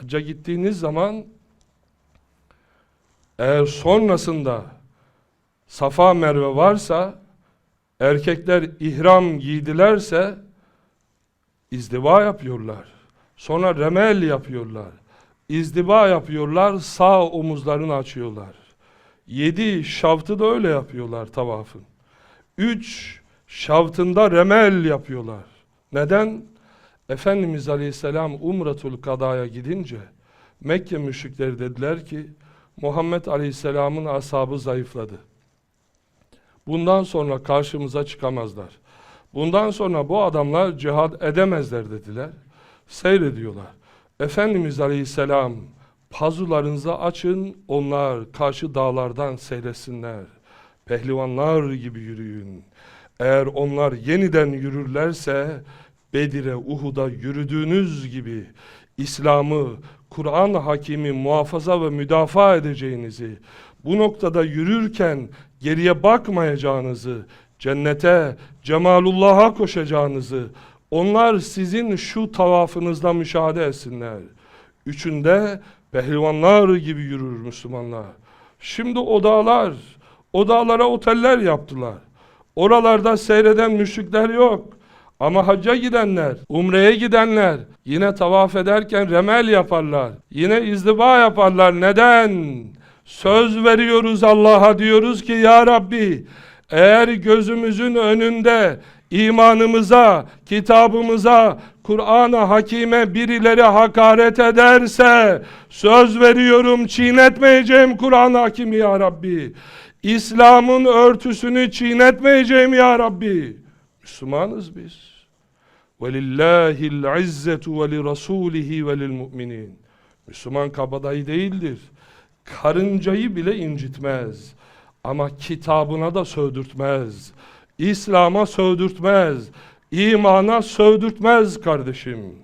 Hacca gittiğiniz zaman eğer sonrasında Safa Merve varsa erkekler ihram giydilerse izdiva yapıyorlar. Sonra remel yapıyorlar. İzdiva yapıyorlar, sağ omuzlarını açıyorlar. Yedi şaftı da öyle yapıyorlar tavafın. Üç şaftında remel yapıyorlar. Neden? Efendimiz Aleyhisselam Umratul Kada'ya gidince Mekke müşrikleri dediler ki Muhammed Aleyhisselam'ın ashabı zayıfladı. Bundan sonra karşımıza çıkamazlar. Bundan sonra bu adamlar cihad edemezler dediler. Seyrediyorlar. Efendimiz Aleyhisselam pazularınızı açın onlar karşı dağlardan seyretsinler. Pehlivanlar gibi yürüyün. Eğer onlar yeniden yürürlerse Bedir'e, Uhud'a yürüdüğünüz gibi İslam'ı, Kur'an hakimi muhafaza ve müdafaa edeceğinizi, bu noktada yürürken geriye bakmayacağınızı, cennete, cemalullah'a koşacağınızı, onlar sizin şu tavafınızda müşahede etsinler. Üçünde pehlivanlar gibi yürür Müslümanlar. Şimdi o dağlar, o dağlara oteller yaptılar. Oralarda seyreden müşrikler yok. Ama hacca gidenler, umreye gidenler yine tavaf ederken remel yaparlar. Yine izdiva yaparlar. Neden? Söz veriyoruz Allah'a diyoruz ki ya Rabbi eğer gözümüzün önünde imanımıza, kitabımıza, Kur'an'a, hakime birileri hakaret ederse söz veriyorum çiğnetmeyeceğim Kur'an hakimi ya Rabbi. İslam'ın örtüsünü çiğnetmeyeceğim ya Rabbi. Müslümanız biz. وَلِلَّهِ الْعِزَّةُ وَلِرَسُولِهِ وَلِلْمُؤْمِنِينَ Müslüman kabadayı değildir. Karıncayı bile incitmez. Ama kitabına da sövdürtmez. İslam'a sövdürtmez. İmana sövdürtmez kardeşim.